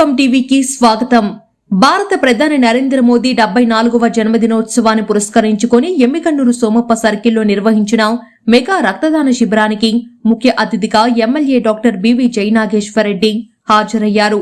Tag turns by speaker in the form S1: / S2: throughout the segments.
S1: సంకల్పం టీవీకి స్వాగతం. భారత ప్రధాని నరేంద్ర మోదీ డెబ్బై నాలుగవ జన్మదినోత్సవాన్ని పురస్కరించుకొని ఎమ్మికన్నూరు సోమప్ప సర్కిల్లో నిర్వహించిన మెగా రక్తదాన శిబిరానికి ముఖ్య అతిథిగా ఎమ్మెల్యే డాక్టర్ బివి జయనాగేశ్వరరెడ్డి హాజరయ్యారు.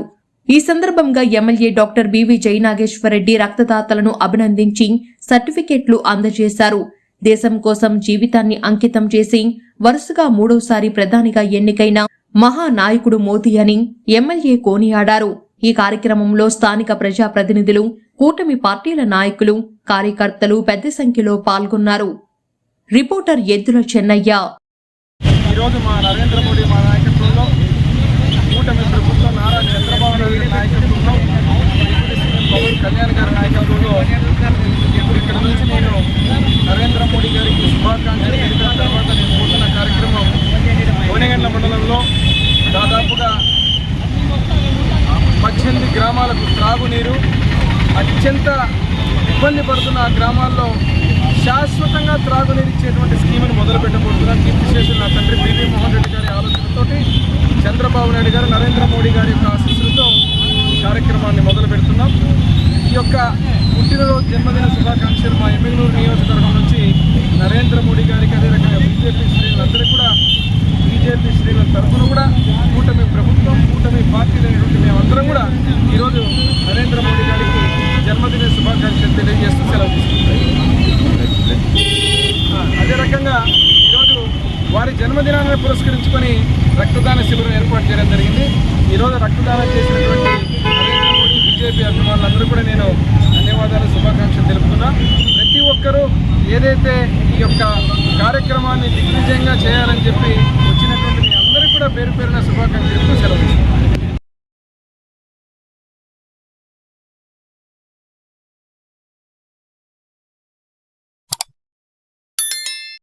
S1: ఈ సందర్భంగా ఎమ్మెల్యే డాక్టర్ బివి జయనాగేశ్వరరెడ్డి రక్తదాతలను అభినందించి సర్టిఫికెట్లు అందజేశారు. దేశం కోసం జీవితాన్ని అంకితం చేసి వరుసగా మూడోసారి ప్రధానిగా ఎన్నికైన మహానాయకుడు మోదీ అని ఎమ్మెల్యే కోనియాడారు. ఈ కార్యక్రమంలో స్థానిక ప్రజాప్రతినిధులు కూటమి పార్టీల నాయకులు కార్యకర్తలు పెద్ద సంఖ్యలో పాల్గొన్నారు. రిపోర్టర్ ఎద్దుల చెన్నయ్య.
S2: ఈరోజు మా నరేంద్ర మోడీ మా నాయకత్వంలో కూటమి ప్రభుత్వం నారా చంద్రబాబు నాయుడు నాయకత్వంలో పవన్ కళ్యాణ్ గారి నాయకత్వంలో ఇప్పుడు ఇక్కడ నుంచి నేను నరేంద్ర మోడీ గారికి శుభాకాంక్షలు తెలిపిన తర్వాత నేను కూర్చున్న కార్యక్రమం కోనగండ్ల మండలంలో దాదాపుగా గ్రామాలకు త్రాగునీరు అత్యంత ఇబ్బంది పడుతున్న ఆ గ్రామాల్లో శాశ్వతంగా త్రాగునీరు ఇచ్చేటువంటి స్కీమ్ను మొదలు పెట్టబోతున్నాం. కీర్తిశేషులు నా తండ్రి పివి మోహన్ రెడ్డి గారి ఆలోచనతోటి చంద్రబాబు నాయుడు గారు నరేంద్ర మోడీ గారి యొక్క ఆశీస్సులతో ఈ కార్యక్రమాన్ని మొదలు పెడుతున్నాం. ఈ యొక్క పుట్టినరోజు జన్మదిన శుభాకాంక్షలు మా ఎమ్మెల్యేలు నియోజకవర్గం వారి జన్మదినాన్ని పురస్కరించుకొని రక్తదాన శిబిరం ఏర్పాటు చేయడం జరిగింది. ఈరోజు రక్తదానం చేసినటువంటి బీజేపీ అభిమానులందరూ కూడా నేను ధన్యవాదాలు శుభాకాంక్షలు తెలుపుతున్నా. ప్రతి ఒక్కరూ ఏదైతే ఈ యొక్క కార్యక్రమాన్ని దిగ్విజయంగా చేయాలని చెప్పి వచ్చినటువంటి మీ అందరికీ కూడా పేరు పేరున శుభాకాంక్షలు సెలవు